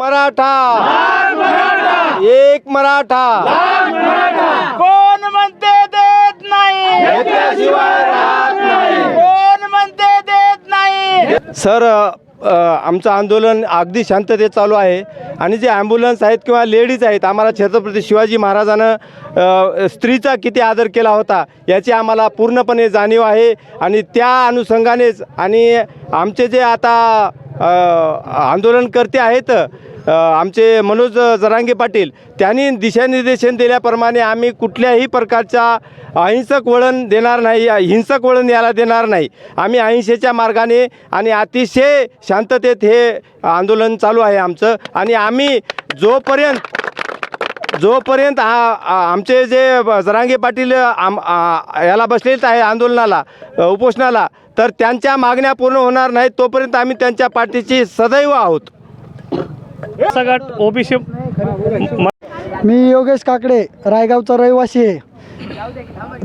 मराठा। एक मराठा। कोण म्हणते देत नाही? कोण म्हणते देत नाही? सर आमचं आंदोलन अगदी शांततेत चालू आहे. आणि जे ॲम्ब्युलन्स आहेत किंवा लेडीज आहेत आम्हाला छत्रपती शिवाजी महाराजानं स्त्रीचा किती आदर केला होता याची आम्हाला पूर्णपणे जाणीव आहे. आणि त्या अनुषंगानेच आणि आमचे जे आता आंदोलनकर्ते आहेत आमचे मनोज जरांगे पाटील त्यांनी दिशानिर्देशन दिल्याप्रमाणे आम्ही कुठल्याही प्रकारच्या अहिंसक वळण देणार नाही हिंसक वळण याला देणार नाही. आम्ही अहिंसेच्या मार्गाने आणि अतिशय शांततेत हे आंदोलन चालू आहे आमचं. आणि आम्ही जोपर्यंत जोपर्यंत हा आमचे जे जरांगे पाटील आम याला बसलेत आहे आंदोलनाला उपोषणाला तर त्यांच्या मागण्या पूर्ण होणार नाहीत तोपर्यंत आम्ही त्यांच्या पाठीची सदैव आहोत. सगळ्यात ओबीसी मी योगेश काकडे रायगावचा रहिवासी आहे.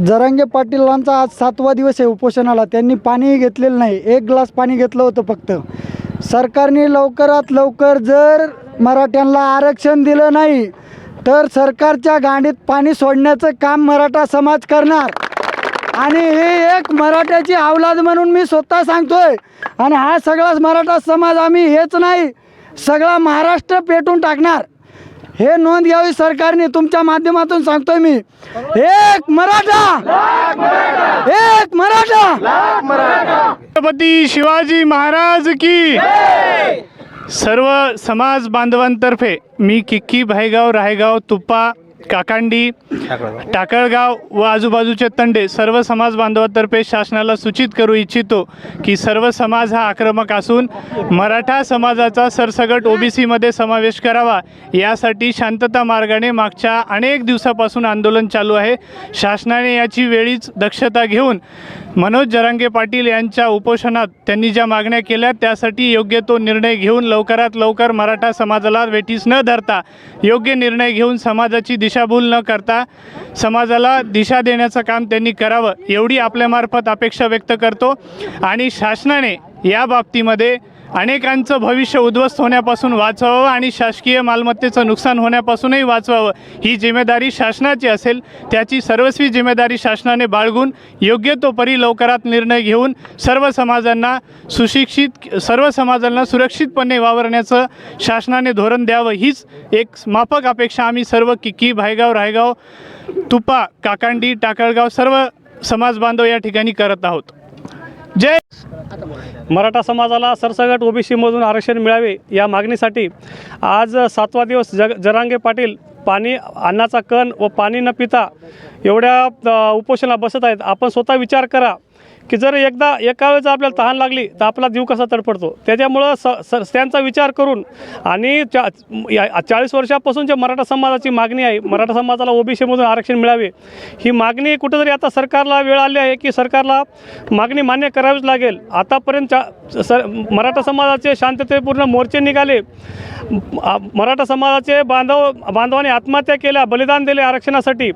जरांगे पाटीलांचा आज सातवा दिवस आहे उपोषणाला. त्यांनी पाणीही घेतलेलं नाही. एक ग्लास पाणी घेतलं होतं फक्त. सरकारने लवकरात लवकर जर मराठ्यांना आरक्षण दिलं नाही तर सरकारच्या गांडीत पाणी सोडण्याचं काम मराठा समाज करणार. आणि हे एक मराठ्याची अवलाद म्हणून मी स्वतः सांगतोय. आणि हा सगळाच मराठा समाज आम्ही हेच नाही. सगळा महाराष्ट्र पेटून टाकणार. हे नोंद घ्यावी सरकारने तुमच्या माध्यमातून सांगतोय मी. एक मराठा! एक मराठा! छत्रपती शिवाजी महाराज की सर्व समाज बांधवांतर्फे मी किक्की भायगाव रायगाव तुप्पा काकांडी टाकळगाव व आजूबाजूचे तंडे सर्व समाज बांधवांतर्फे शासनाला सूचित करू इच्छितो की सर्व समाज हा आक्रमक असून मराठा समाजाचा सरसगट ओबीसीमध्ये समावेश करावा. यासाठी शांतता मार्गाने मागच्या अनेक दिवसापासून आंदोलन चालू आहे. शासनाने याची वेळीच दक्षता घेऊन मनोज जरांगे पाटील यांच्या उपोषणात त्यांनी ज्या मागण्या केल्या त्यासाठी योग्य तो निर्णय घेऊन लवकरात लवकर मराठा समाजाला वेठीस न धरता योग्य निर्णय घेऊन समाजाची दिशाभूल न करता समाजाला दिशा देण्याचं काम त्यांनी करावं एवढी आपल्यामार्फत अपेक्षा व्यक्त करतो. आणि शासनाने या बाबतीमध्ये अनेकांचं भविष्य उद्ध्वस्त होण्यापासून वाचवावं आणि शासकीय मालमत्तेचं नुकसान होण्यापासूनही वाचवावं. ही जिम्मेदारी शासनाची असेल त्याची सर्वस्वी जिम्मेदारी शासनाने बाळगून योग्य तो परी लवकरात निर्णय घेऊन सर्व समाजांना सुशिक्षित सर्व समाजांना सुरक्षितपणे वावरण्याचं शासनाने धोरण द्यावं. हीच एक माफक अपेक्षा आम्ही सर्व किक्की भायगाव रायगाव तुपा काकांडी टाकळगाव सर्व समाज बांधव या ठिकाणी करत आहोत. मराठा समाजाला सरसगट ओबीसीमधून आरक्षण मिळावे या मागणीसाठी आज सातवा दिवस जग जरांगे पाटील पाणी अन्नाचा कण व पाणी न पिता एवढ्या अ, उपोषणाला बसत आहेत. आपण स्वतः विचार करा. की जर एकदा एका वेळेस आपल्याला तहान लागली तर आपला जीव कसा तडफडतो? त्याच्यामुळं स स त्यांचा विचार करून आणि चा या- चाळीस वर्षापासून जे मराठा समाजाची मागणी आहे मराठा समाजाला ओबीसीमधून आरक्षण मिळावे ही मागणी कुठेतरी आता सरकारला वेळ आली आहे की सरकारला मागणी मान्य करावीच लागेल. आतापर्यंत चा- सर मराठा समाजाचे शांततेपूर्ण मोर्चे निघाले. मराठा समाजाचे बांधव बांधवांनी आत्महत्या केल्या बलिदान दिले आरक्षणासाठी.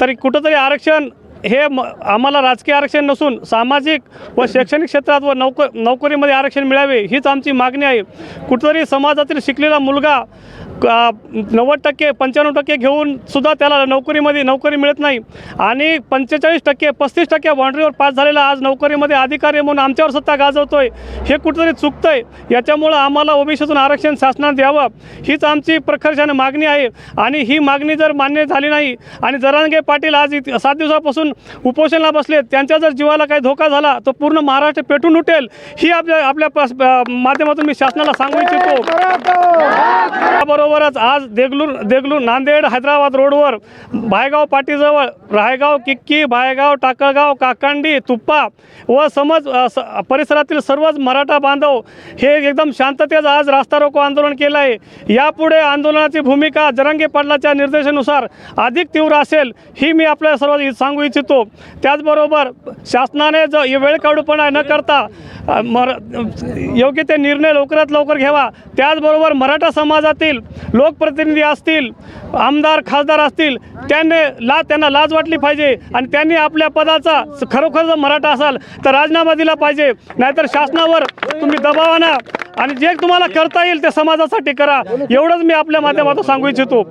तरी कुठंतरी आरक्षण हे म आम्हाला राजकीय आरक्षण नसून सामाजिक व शैक्षणिक क्षेत्रात व नोकर नोकरीमध्ये आरक्षण मिळावे हीच आमची मागणी आहे. कुठंतरी समाजातील शिकलेला मुलगा नव्वद टक्के पंच्याण्णव टक्के घेऊन सुद्धा त्याला नोकरीमध्ये नोकरी मिळत नाही. आणि पंचेचाळीस टक्के पस्तीस टक्के बाउंड्रीवर पास झालेला आज नोकरीमध्ये अधिकारी म्हणून आमच्यावर सत्ता गाजवतोय. हे कुठंतरी चुकतंय. याच्यामुळं आम्हाला ओबीसीतून आरक्षण शासनात द्यावं. हीच आमची प्रखरशाने मागणी आहे. आणि ही मागणी जर मान्य झाली नाही आणि जरांगे पाटील आज इत- सात दिवसापासून उपोषणाला बसले त्यांच्या जर जीवाला काही धोका झाला तर पूर्ण महाराष्ट्र पेटून उठेल. ही आपल्या आपल्या माध्यमातून मी शासनाला सांगू इच्छितो. त्याचबरोबरच आज देगलूर देगलूर नांदेड हैदराबाद रोडवर भायगाव पाटीजवळ रायगाव किक्की भायगाव टाकळगाव काकांडी तुप्पा व समज स- परिसरातील सर्वच मराठा बांधव हे एकदम शांततेचं आज रास्ता रोको आंदोलन केलं आहे यापुढे आंदोलनाची भूमिका जरंगी पाटलाच्या निर्देशानुसार अधिक तीव्र असेल ही मी आपल्या सर्व सांगू इच्छितो. त्याचबरोबर शासनाने जो वेळ काढूपणा न करता मर योग्य ते निर्णय लवकरात लवकर घ्यावा. त्याचबरोबर मराठा समाजातील लोकप्रतिनिधी असतील आमदार खासदार असतील त्यांनी ला त्यांना लाज वाटली पाहिजे आणि त्यांनी आपल्या पदाचा खरोखर जर मराठा असाल तर राजीनामा दिला पाहिजे. नाहीतर शासनावर तुम्ही दबावानं आणि जे तुम्हाला करता येईल ते समाजासाठी करा. एवढंच मी आपल्या माध्यमातून सांगू इच्छितो.